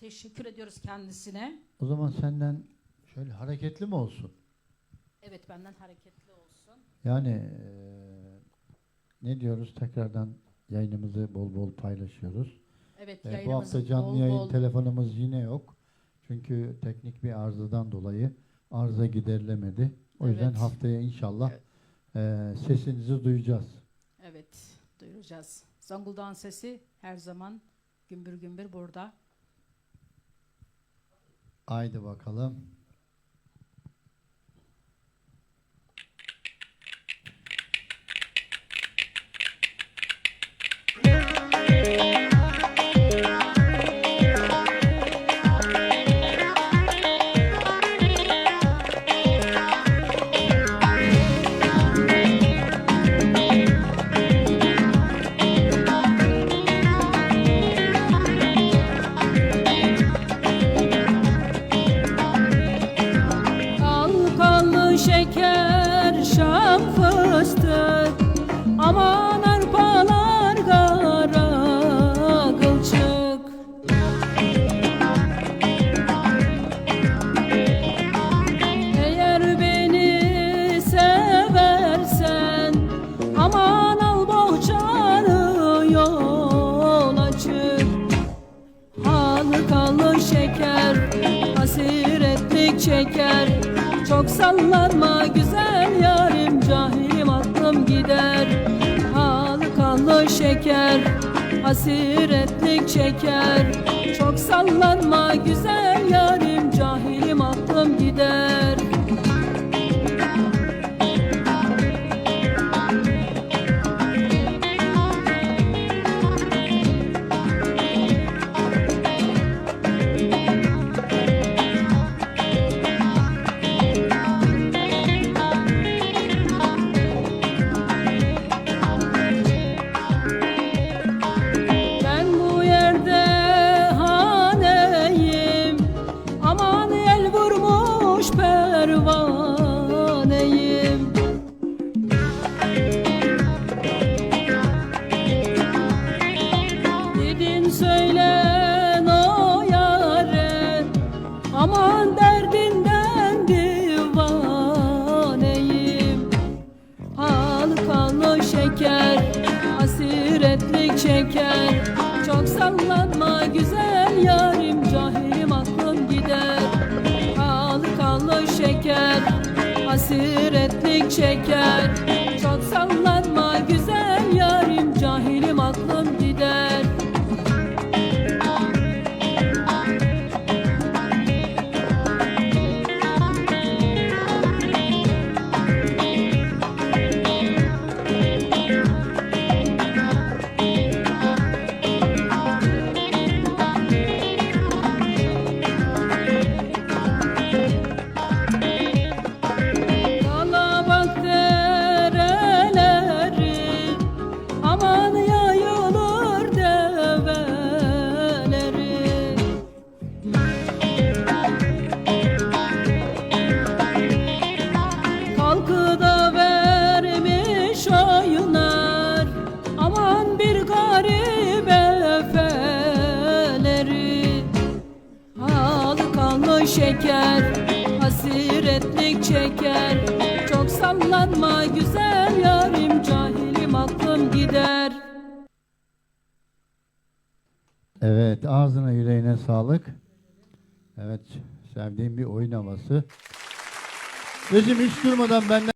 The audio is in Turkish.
Teşekkür ediyoruz kendisine. O zaman senden şöyle hareketli mi olsun? Evet benden hareketli olsun. Yani eee, ne diyoruz? Tekrardan yayınımızı bol bol paylaşıyoruz. Evet Ee, bu hafta canlı bol yayın bol telefonumuz yine yok. Çünkü teknik bir arızadan dolayı arıza giderilemedi. O yüzden Evet. haftaya inşallah Evet. eee, sesinizi duyacağız. evet duyuracağız. Zonguldak'ın sesi her zaman gümbür gümbür burada. Haydi bakalım. Çeker. Çok sallanma güzel yarim, cahilim aklım gider. Halkalı şeker, hasiretlik çeker. Çok sallanma güzel yarim, pervaneyim. Gidin söylen o yare Aman derdinden divaneyim. Halkalı şeker, hasiretlik çeker Çok sallanma güzel şeker, hasiretlik çeker. Çok sallanma şeker, hasiretlik çeker Çok sallanma güzel yarim, cahilim aklım gider Evet ağzına yüreğine sağlık. Evet sevdiğim bir oyun havası. Bizim hiç durmadan benden